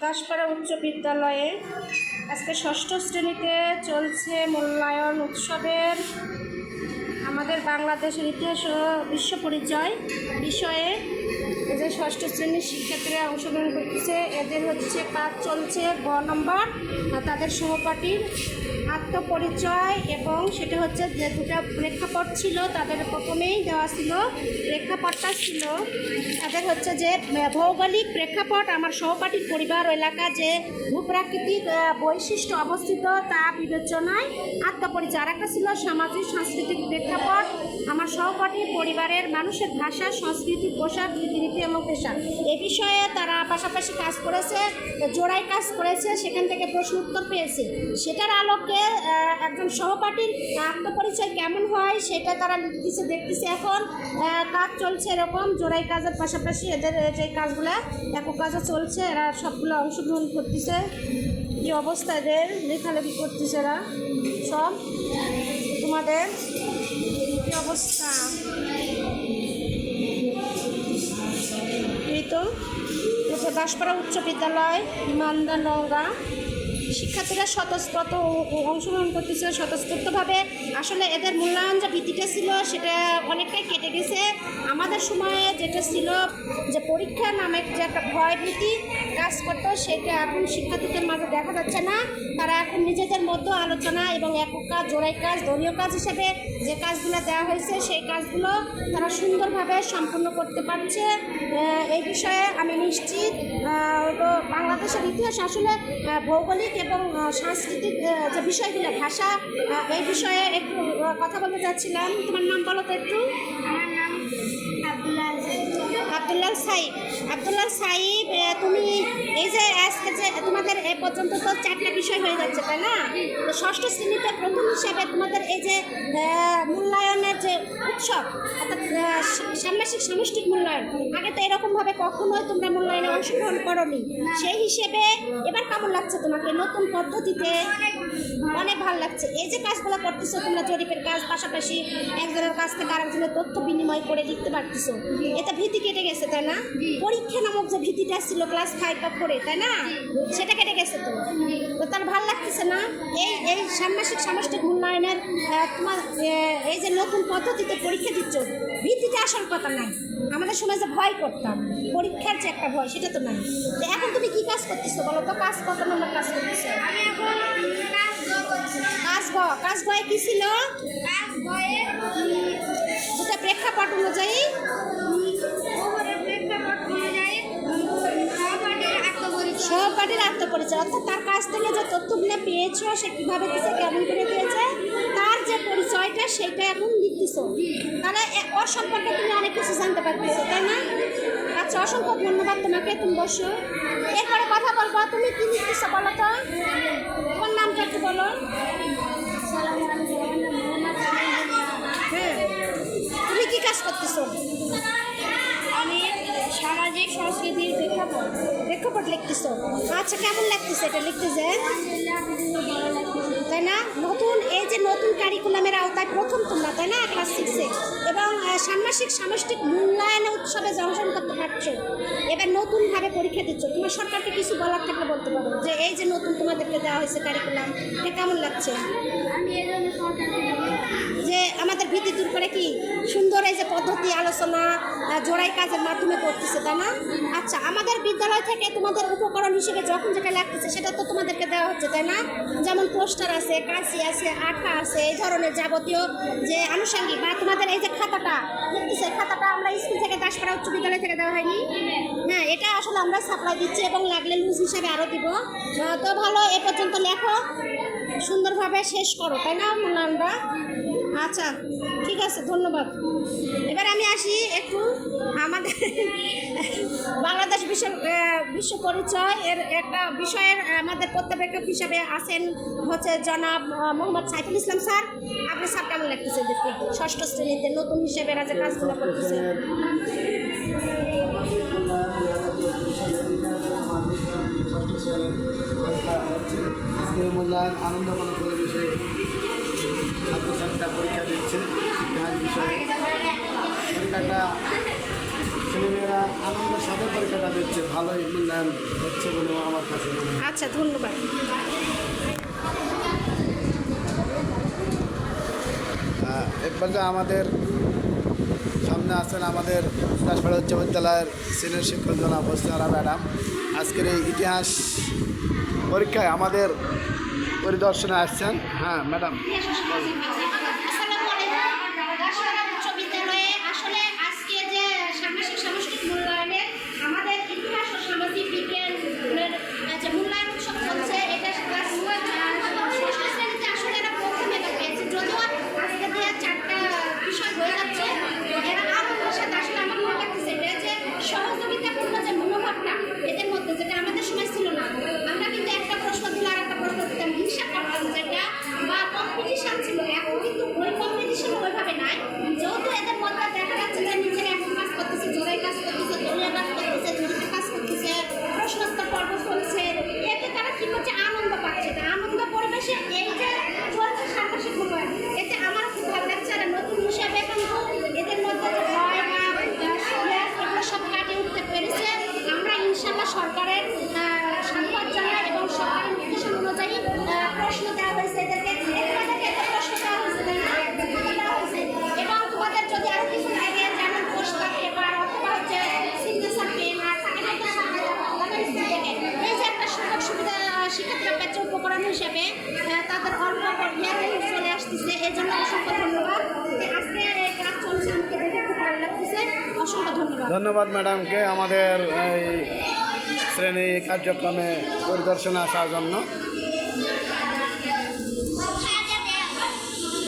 দাসপাড়া উচ্চ বিদ্যালয়ে আজকে ষষ্ঠ শ্রেণীতে চলছে মূল্যায়ন উৎসবের আমাদের বাংলাদেশের ইতিহাস ও বিশ্ব পরিচয় বিষয়ে যে ষষ্ঠ শ্রেণির শিক্ষার্থীরা অংশগ্রহণ করতেছে। এদের হচ্ছে কাজ চলছে গ নম্বর। তাদের সহপাঠীর আত্মপরিচয় এবং সেটা হচ্ছে যে দুটা প্রেক্ষাপট ছিল, তাদের প্রথমেই দেওয়া ছিল, প্রেক্ষাপটটা ছিল তাদের হচ্ছে যে ভৌগোলিক প্রেক্ষাপট, আমার সহপাঠীর পরিবার এলাকা যে ভূপ্রাকৃতিক বৈশিষ্ট্য অবস্থিত তা বিবেচনায় আত্মপরিচয়। আর একটা ছিল সামাজিক, সাংস্কৃতিক প্রেক্ষাপট সহপাঠী পরিবারের মানুষের ভাষা, সংস্কৃতি, পোশাক, রীতিনীতি এবং পেশা এ বিষয়ে তারা পাশাপাশি কাজ করেছে জোড়াই কাজ করেছে, সেখান থেকে প্রশ্ন উত্তর পেয়েছে। সেটার আলোকে একজন সহপাঠীর আত্মপরিচয় কেমন হয়, সেটা তারা লিখতেছে, দেখতেছে এখন। কাজ চলছে এরকম জোড়াই কাজের পাশাপাশি এদের যে কাজগুলো, একক কাজও চলছে, এরা সবগুলো অংশগ্রহণ করতেছে। যে অবস্থা এদের? লেখালেখি করতেছে এরা সব। তোমাদের? কি অবস্থা। তো দাসপাড়া উচ্চ বিদ্যালয় মান্দা নওগাঁ শিক্ষার্থীরা স্বতঃস্ফূর্ত অংশগ্রহণ করতেছে স্বতঃস্ফূর্তভাবে আসলে এদের মূল্যায়ন যে ভীতিটা ছিল, সেটা অনেকটাই কেটে গেছে আমাদের সময়ে যেটা ছিল যে পরীক্ষা নামে যে একটা ভয় ভীতি কাজ করতো সেটা এখন শিক্ষার্থীদের মাঝে দেখা যাচ্ছে না। তারা এখন নিজেদের মধ্যে আলোচনা এবং একক কাজ জোড়াই কাজ দলীয় কাজ হিসেবে যে কাজগুলো দেওয়া হয়েছে সেই কাজগুলো তারা সুন্দরভাবে সম্পন্ন করতে পারছে। এই বিষয়ে আমি নিশ্চিত বাংলাদেশের ইতিহাস আসলে ভৌগোলিক এবং সাংস্কৃতিক যে বিষয়গুলো ভাষা এই বিষয়ে একটু কথা বলতে চাচ্ছিলাম। তোমার নাম বলো তো একটু? আমার নাম আব্দুল্লাহ আবদুল্লাহ সাইব আবদুল্লাহ সাহিব তুমি এই যে আজকে যে তোমাদের এ পর্যন্ত তো চারটা বিষয় হয়ে যাচ্ছে, তাই না? ষষ্ঠ শ্রেণীতে প্রথম হিসাবে তোমাদের এই যে যে উৎসব। অর্থাৎ ষান্মাসিক সামষ্টিক মূল্যায়ন। আগে তো এরকমভাবে কখনোই তোমরা মূল্যায়নে অংশগ্রহণ করনি। সেই হিসেবে এবার কেমন লাগছে তোমাকে? নতুন পদ্ধতিতে অনেক ভালো লাগছে। এই যে কাজগুলো করতেছো, তোমরা জরিপের কাজ, পাশাপাশি একজনের কাছ থেকে আরেকজনের তথ্য বিনিময় করে লিখতে পারতেছো। এটা ভীতি কেটে গেছে, তাই না? পরীক্ষা নামক যে ভীতিটা ছিল ক্লাস ফাইভ বা ফোরে তাই না? সেটা কেটে গেছে তো। তো তার ভালো লাগতেছে না? এই এই ষান্মাসিক সামষ্টিক মূল্যায়নের তোমার এই যে নতুন পদ্ধতিতে পরীক্ষা দিচ্ছ ভীতিটা আসার কথা নাই। আমাদের সময় যে ভয় করতাম, পরীক্ষার যে একটা ভয়, সেটা তো নাই। এখন তুমি কি কাজ করতেছো বলো তো? কাজ কত নম্বর কাজ করতেছো? কাজ গ, কাজ গয়ে কি ছিল? দুটা প্রেক্ষাপট অনুযায়ী। সহপাঠীর আত্মপরিচয়, অর্থাৎ তার কাছ থেকে যে তথ্যগুলো পেয়েছ, সে কীভাবে দিয়েছে, কেমন করে দিয়েছে? যে পরিচয়টা সেটা এখন লিখতেছো। তাহলে এ- ওর সম্পর্কে তুমি অনেক কিছু জানতে পারতেছো তাই না? আচ্ছা অসংখ্য ধন্যবাদ তোমাকে তুমি বসো। এরপরে কথা বলব তুমি কি লিখতেছো বলো তো? তোমার নামটা একটু বলো। হ্যাঁ তুমি কি কাজ করতেছো? আমি সামাজিক সংস্কৃতির প্রেক্ষাপট। প্রেক্ষাপট লিখতেছো। আচ্ছা কেমন লাগতেছে এটা লিখতেছে তাই না? নতুন, এই যে নতুন কারিকুলামের আওতায় প্রথম তোমরা, তাই না? ক্লাস সিক্সে এবং ষান্মাসিক, সামষ্টিক মূল্যায়ন উৎসবে জনসংখ্যা করতে পারছ, এবার নতুনভাবে পরীক্ষা দিচ্ছ, তোমার সরকারকে কিছু বলার থাকলে বলতে পারো যে, এই যে নতুন তোমাদেরকে দেওয়া হয়েছে কারিকুলাম এটা কেমন লাগছে? আমি এই জন্য সরকারকে বলি যে আমাদের ভীতি দূর করে কি সুন্দর এই যে পদ্ধতি আলোচনা জোড়াই কাজের মাধ্যমে করতেছে, তাই না? আচ্ছা আমাদের বিদ্যালয় থেকে তোমাদের উপকরণ হিসেবে যখন যেটা লাগতেছে, সেটা তো তোমাদেরকে দেওয়া হচ্ছে, তাই না? যেমন পোস্টার আছে, কাঁচি আছে আঠা আছে, এই ধরনের যাবতীয় যে আনুষঙ্গিক, বা তোমাদের এই যে খাতাটা দেখতেছে খাতাটা আমরা স্কুল থেকে দাসপাড়া উচ্চ বিদ্যালয় থেকে দেওয়া হয়নি। হ্যাঁ এটা আসলে আমরা সাপ্লাই দিচ্ছি এবং লাগলে লুজ হিসাবে আরও দিব। তো ভালো, এ পর্যন্ত লেখো, সুন্দরভাবে শেষ করো, তাই না মূল্যায়নটা আচ্ছা ঠিক আছে, ধন্যবাদ। এবার আমি আসি একটু আমাদের বাংলাদেশ বিশ্ব বিশ্ব পরিচয় এর একটা বিষয়ের আমাদের পর্যবেক্ষক হিসাবে আছেন হচ্ছে জনাব মোহাম্মদ সাইফুল ইসলাম স্যার। আপনি স্যার কেমন লাগতেছে দেখতে? ষষ্ঠ শ্রেণীতে নতুন হিসেবে যে কাজগুলো করতেছে। আজকের মূল্যায়ন আনন্দময় পরিবেশে ছাত্রছাত্রীরা পরীক্ষা দিচ্ছে ইতিহাস বিষয়ে। পরীক্ষাটা ছেলেমেয়েরা আনন্দের সাথে পরীক্ষাটা দিচ্ছে ভালোই মূল্যায়ন হচ্ছে বলে আমার কাছে আচ্ছা ধন্যবাদ। আহ, এ আমাদের সামনে আছেন আমাদের দাসপাড়া উচ্চ বিদ্যালয়ের সিনিয়র শিক্ষক জনাব হোসনারা ম্যাডাম। আজকের এই ইতিহাস পরীক্ষায় আমাদের পরিদর্শনে আসছেন। হ্যাঁ ম্যাডাম আসসালামু আলাইকুম দাসপাড়া উচ্চ বিদ্যালয়ে আসলে আজকে যে সামাজিক সাংস্কৃতিক মূল্যায়নের আমাদের ইতিহাস ও সামাজিক বিজ্ঞানের আহ, যে মূল্যায়ন উৎসব চলছে এটা ক্লাস ষষ্ঠ শ্রেণীতে আসলে এরা প্রথম মেধা পেয়েছে যদিও আজকে দিয়ে চারটা বিষয় হয়ে যাচ্ছে এরা আনন্দের সাথে আসলে আমার মনে লাগতেছে এটা যে সহযোগিতাপূর্ণ যে মনোভাবটা এদের মধ্যে যেটা আমাদের সময় ছিল না আমরা কিন্তু একটা প্রশ্ন দিলে আর একটা প্রশ্ন দিতাম হিসাব করতাম যেটা বা কম্পিটিশন ছিল এখন কিন্তু ওই কম্পিটিশন ওইভাবে নাই যেহেতু এদের মধ্যে দেখা যাচ্ছে যে নিজেরা এখন কাজ করতেছে জোরাই কাজ করতেছে দলীয় কাজ করতেছে জরিপে কাজ করতেছে প্রশ্নোত্তর পর্ব চলছে এতে তারা কি করছে আনন্দ পাচ্ছে তা আনন্দ পরিবেশে এই যে চলছে সাংবাদিক মূল্যায়ন এতে আমার খুব ভালো লাগছে আর নতুন হিসাবে কিন্তু এদের মধ্যে যে ভয় বা আহ, stress এগুলো সব কাটিয়ে উঠতে পেরেছে আমরা ইনশাল্লাহ সরকারের আহ, সাধুবাদ জানাই এবং সরকারের নির্দেশন অনুযায়ী প্রশ্ন দেওয়া হয়েছে এদেরকে। প্রশ্ন। এবং যদি হচ্ছে একটা সুযোগ সুবিধা উপকরণ হিসেবে তাদের চলে আসতেছে। জন্য ধন্যবাদ। খুব ভালো লাগতেছে। ধন্যবাদ ম্যাডামকে। আমাদের এই শ্রেণি কার্যক্রমে পরিদর্শনে আসার জন্য।